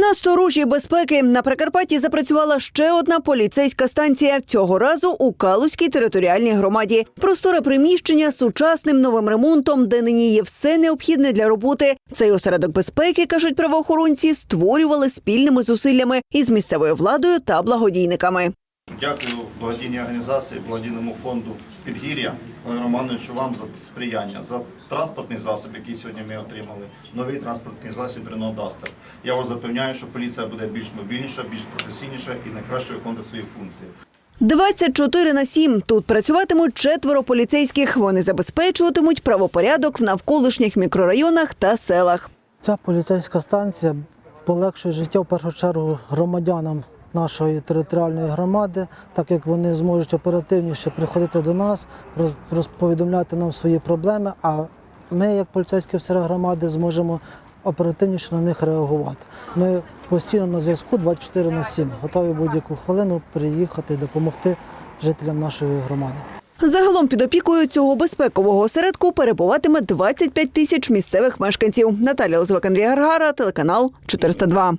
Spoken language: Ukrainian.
На сторожі безпеки на Прикарпатті запрацювала ще одна поліцейська станція. Цього разу у Калузькій територіальній громаді. Просторе приміщення з сучасним новим ремонтом, де нині є все необхідне для роботи. Цей осередок безпеки, кажуть правоохоронці, створювали спільними зусиллями із місцевою владою та благодійниками. Дякую благодійній організації, благодійному фонду Підгір'я Олег Романовичу вам за сприяння, за транспортний засіб, який сьогодні ми отримали. Новий транспортний засіб Duster. Я вас запевняю, що поліція буде більш мобільніша, більш професійніша і найкраще виконувати свої функції. 24 на 7. Тут працюватимуть четверо поліцейських. Вони забезпечуватимуть правопорядок в навколишніх мікрорайонах та селах. Ця поліцейська станція полегшує життя в першу чергу громадянам нашої територіальної громади, так як вони зможуть оперативніше приходити до нас, роз- розповідомляти нам свої проблеми. А ми, як поліцейські офіцери громади, зможемо оперативніше на них реагувати. Ми постійно на зв'язку 24 на 7, готові будь-яку хвилину приїхати і допомогти жителям нашої громади. Загалом під опікою цього безпекового осередку перебуватиме 25 тисяч місцевих мешканців. Наталя Лозвак, Андрій Гаргара, телеканал 402.